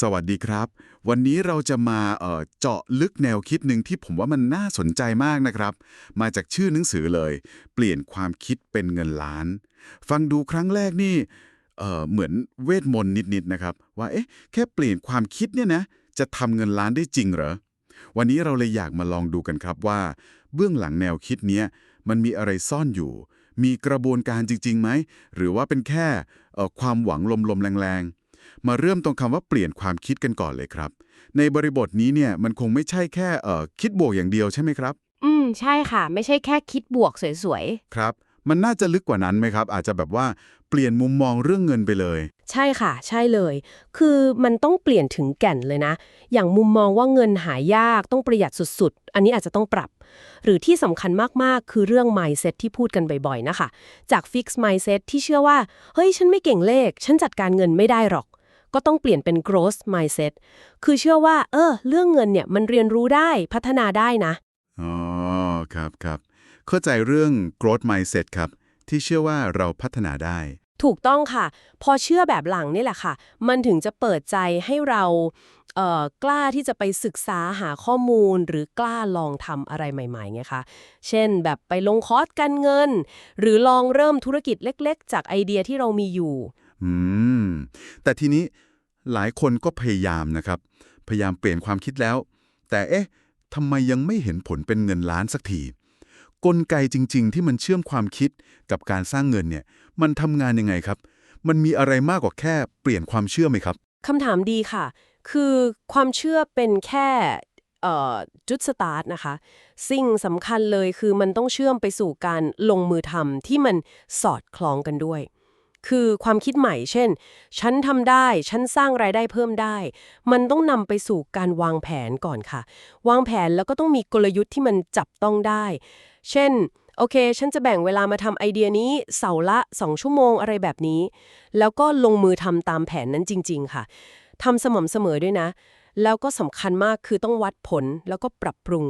สวัสดีครับ วันนี้เราจะมาเเจาะลึกแนวคิดหนึ่งที่ผมว่ามันน่าสนใจมากนะครับ มาจากชื่อหนังสือเลย เปลี่ยนความคิดเป็นเงินล้าน ฟังดูครั้งแรกนี่เเหมือนเวทมนต์นิดๆนะครับ ว่าเอ๊ะแค่เปลี่ยนความคิดเนี่ยนะจะทำเงินล้านได้จริงเหรอวันนี้เราเลยอยากมาลองดูกันครับว่า เบื้องหลังแนวคิดนี้มันมีอะไรซ่อนอยู่ มีกระบวนการจริงๆไหมหรือว่าเป็นแค่ความหวังลมๆแรงๆ มาเริ่มตรงคำว่าเปลี่ยนความคิดกันก่อนเลยครับ ในบริบทนี้เนี่ยมันคงไม่ใช่แค่เอ่อคิดบวกอย่างเดียวใช่ไหมครับ อืม ใช่ค่ะ ไม่ใช่แค่คิดบวกสวยครับ มันน่าจะลึกกว่านั้นไหมครับ อาจจะแบบว่าเปลี่ยนมุมมองเรื่องเงินไปเลยๆใช่ค่ะ ใช่เลย คือมันต้องเปลี่ยนถึงแก่นเลยนะ อย่างมุมมองว่าเงินหายากต้องประหยัดสุดๆ อันนี้อาจจะต้องปรับ หรือที่สำคัญมากๆ คือเรื่อง mindset ที่พูดกันบ่อยๆ นะคะ จาก fix mindset ที่เชื่อว่า เฮ้ย ฉันไม่เก่งเลข ฉันจัดการเงินไม่ได้หรอก ก็ต้องเปลี่ยนเป็น growth mindset คือเชื่อว่า เออ เรื่องเงินเนี่ยมันเรียนรู้ได้พัฒนาได้นะ อ๋อ ครับครับเข้าใจเรื่อง growth mindset ครับ ที่เชื่อว่าเราพัฒนาได้ ถูกต้องค่ะ พอเชื่อแบบหลังนี่แหละค่ะ มันถึงจะเปิดใจให้เราเอ่อกล้าที่จะไปศึกษาหาข้อมูลหรือกล้าลองทำอะไรใหม่ๆไงคะ เช่นแบบไปลงคอร์สการเงิน หรือลองเริ่มธุรกิจเล็กๆ จากไอเดียที่เรามีอยู่ อืม แต่ทีนี้หลายคนก็พยายามนะครับ พยายามเปลี่ยนความคิดแล้ว แต่เอ๊ะทำไมยังไม่เห็นผลเป็นเงินล้านสักทีกลไกจริง ๆ ที่มันเชื่อมความคิดกับการสร้างเงินเนี่ย มันทำงานยังไงครับ มันมีอะไรมากกว่าแค่เปลี่ยนความเชื่อไหมครับคำถามดีค่ะ คือความเชื่อเป็นแค่จุดสตาร์ทนะคะ สิ่งสำคัญเลยคือมันต้องเชื่อมไปสู่การลงมือทำที่มันสอดคล้องกันด้วย คือความคิดใหม่ เช่น ฉันทำได้ ฉันสร้างรายได้เพิ่มได้ มันต้องนำไปสู่การวางแผนก่อนค่ะ วางแผนแล้วก็ต้องมีกลยุทธ์ที่มันจับต้องได้ เช่น โอเค ฉันจะแบ่งเวลามาทำไอเดียนี้เสาร์ละ 2 ชั่วโมงอะไรแบบนี้ แล้วก็ลงมือทำตามแผนนั้นจริง ๆ ค่ะทำสม่ำเสมอด้วยนะ แล้วก็สำคัญมากคือต้องวัดผลแล้วก็ปรับปรุง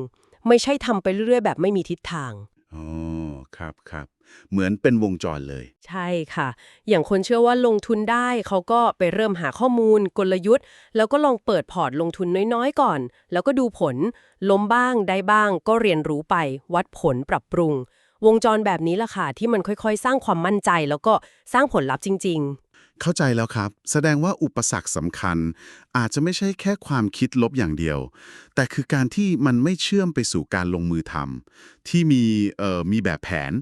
ไม่ใช่ทำไปเรื่อยๆแบบไม่มีทิศทาง อ๋อครับครับเหมือนเป็นวงจรเลย ใช่ค่ะ อย่างคนเชื่อว่าลงทุนได้เขาก็ไปเริ่มหาข้อมูล กลยุทธ์ แล้วก็ลองเปิดพอร์ตลงทุนน้อยๆก่อน แล้วก็ดูผล ล้มบ้างได้บ้าง ก็เรียนรู้ไป วัดผลปรับปรุง วงจรแบบนี้ล่ะค่ะที่มันค่อยๆ สร้างความมั่นใจ แล้วก็สร้างผลลัพธ์จริง ๆ เข้าใจแล้วครับ แสดงว่าอุปสรรคสำคัญ อาจจะไม่ใช่แค่ความคิดลบอย่างเดียว แต่คือการที่มันไม่เชื่อมไปสู่การลงมือทำที่มีเอ่อมีแบบแผน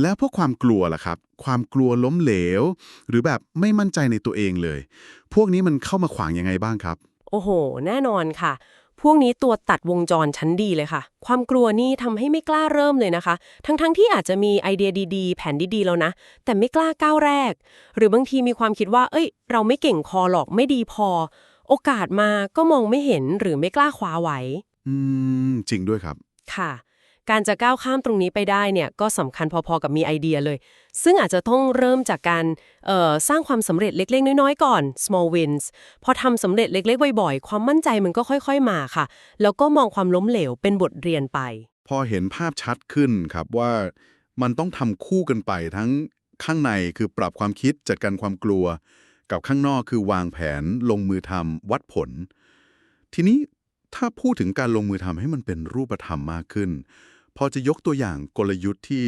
แล้วพวกความกลัวล่ะครับ ความกลัวล้มเหลว หรือแบบไม่มั่นใจในตัวเองเลย พวกนี้มันเข้ามาขวางยังไงบ้างครับ โอ้โห แน่นอนค่ะ พวกนี้ตัวตัดวงจรชั้นดีเลยค่ะ ความกลัวนี่ทำให้ไม่กล้าเริ่มเลยนะคะ ทั้งๆทที่อาจจะมีไอเดียดีๆ แผนดีๆแล้วนะ แต่ไม่กล้าก้าวแรก หรือบางทีมีความคิดว่า เอ้ย เราไม่เก่งพอหรอกไม่ดีพอ โอกาสมาก็มองไม่เห็นหรือไม่กล้าคว้าไว้ อืม จริงด้วยครับ ค่ะ การจะก้าวข้ามตรงนี้ไปได้เนี่ยก็สำคัญพอๆกับมีไอเดียเลย ซึ่งอาจจะต้องเริ่มจากการเอ่อสร้างความสำเร็จเล็ก ๆ น้อยๆก่อน small wins พอทำสำเร็จเล็ก ๆ บ่อยๆ ความมั่นใจมันก็ค่อย ๆ มาค่ะ แล้วก็มองความล้มเหลวเป็นบทเรียนไป พอเห็นภาพชัดขึ้นครับว่ามันต้องทำคู่กันไปทั้งข้างในคือปรับความคิดจัดการความกลัว กับข้างนอกคือวางแผนลงมือทำวัดผล ทีนี้ถ้าพูดถึงการลงมือทำให้มันเป็นรูปธรรมมากขึ้น พอจะยกตัวอย่างกลยุทธ์ที่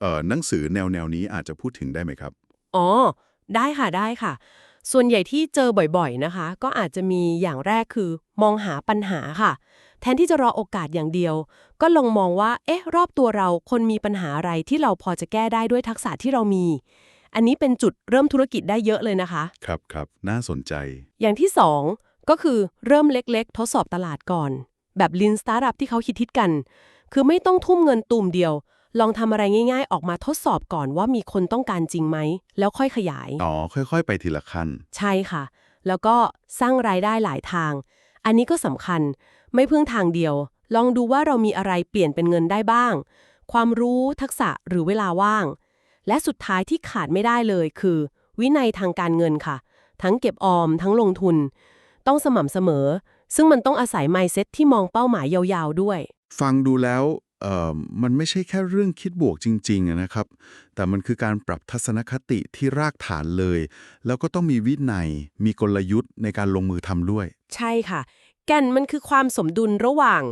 เอ่อหนังสือแนวแนวๆนี้อาจจะพูดถึงได้ไหมครับ อ๋อ ได้ค่ะได้ค่ะ ส่วนใหญ่ที่เจอบ่อยๆนะคะ ก็อาจจะมีอย่างแรกคือมองหาปัญหาค่ะ แทนที่จะรอโอกาสอย่างเดียว ก็ลองมองว่า เอ๊ะ รอบตัวเราคนมีปัญหาอะไรที่เราพอจะแก้ได้ด้วยทักษะที่เรามี อันนี้เป็นจุดเริ่มธุรกิจได้เยอะเลยนะคะ ครับครับน่าสนใจ อย่างที่2ก็คือเริ่มเล็กๆ ทดสอบตลาดก่อน แบบ Lean Startup ที่เขาคิดๆกัน คือไม่ต้องทุ่มเงินตุ่มเดียว ลองทำอะไรง่าย ๆ ออกมาทดสอบก่อนว่ามีคนต้องการจริงไหม แล้วค่อยขยาย อ๋อ ค่อยๆ ไปทีละขั้น ใช่ค่ะ แล้วก็สร้างรายได้หลายทาง อันนี้ก็สำคัญ ไม่พึ่งทางเดียว ลองดูว่าเรามีอะไรเปลี่ยนเป็นเงินได้บ้าง ความรู้ทักษะหรือเวลาว่าง และสุดท้ายที่ขาดไม่ได้เลยคือ วินัยทางการเงินค่ะ ทั้งเก็บออม ทั้งลงทุน ต้องสม่ำเสมอ ซึ่งมันต้องอาศัย mindset ที่มองเป้าหมายยาวๆด้วย ฟังดูแล้วเอ่อมันไม่ใช่แค่เรื่องคิดบวกจริงๆอะนะครับ แต่มันคือการปรับทัศนคติที่รากฐานเลย แล้วก็ต้องมีวินัย มีกลยุทธ์ในการลงมือทำด้วย ใช่ค่ะ แก่นมันคือความสมดุลระหว่าง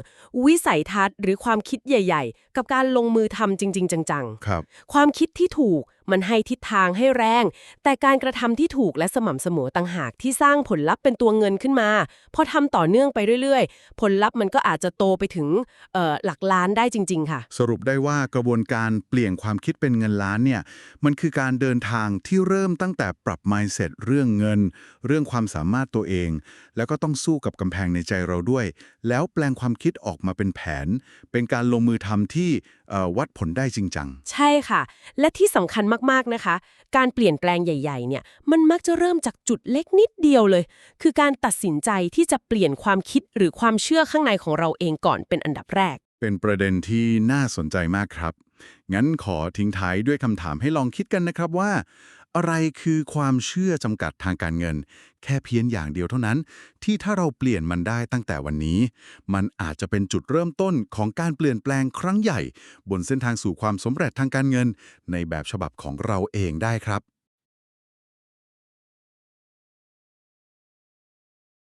วิสัยทัศน์ หรือความคิดใหญ่ ๆ กับการลงมือทำจริง ๆ จัง ครับ ๆ ความคิดที่ถูกมันให้ทิศทางให้แรง แต่การกระทำที่ถูกและสม่ำเสมอต่างหากที่สร้างผลลัพธ์เป็นตัวเงินขึ้นมา พอทำต่อเนื่องไปเรื่อยๆ ผลลัพธ์มันก็อาจจะโตไปถึงหลักล้านได้จริง ๆ ค่ะ สรุปได้ว่ากระบวนการเปลี่ยนความคิดเป็นเงินล้านเนี่ยมันคือการเดินทางที่เริ่มตั้งแต่ปรับ mindset เรื่องเงิน เรื่องความสามารถตัวเอง แล้วก็ต้องสู้กับกำแพงในใจเราด้วย แล้วแปลงความคิดออกมาเป็นแผน เป็นการลงมือทำที่วัดผลได้จริงจัง ใช่ค่ะ และที่สำคัญมากๆนะคะ การเปลี่ยนแปลงใหญ่ๆเนี่ยมันมักจะเริ่มจากจุดเล็กนิดเดียวเลย คือการตัดสินใจที่จะเปลี่ยนความคิดหรือความเชื่อข้างในของเราเองก่อนเป็นอันดับแรก เป็นประเด็นที่น่าสนใจมากครับ งั้นขอทิ้งท้ายด้วยคำถามให้ลองคิดกันนะครับว่า อะไรคือความเชื่อจำกัดทางการเงิน แค่เพียงอย่างเดียวเท่านั้น ที่ถ้าเราเปลี่ยนมันได้ตั้งแต่วันนี้ มันอาจจะเป็นจุดเริ่มต้นของการเปลี่ยนแปลงครั้งใหญ่ บนเส้นทางสู่ความสำเร็จทางการเงิน ในแบบฉบับของเราเองได้ครับ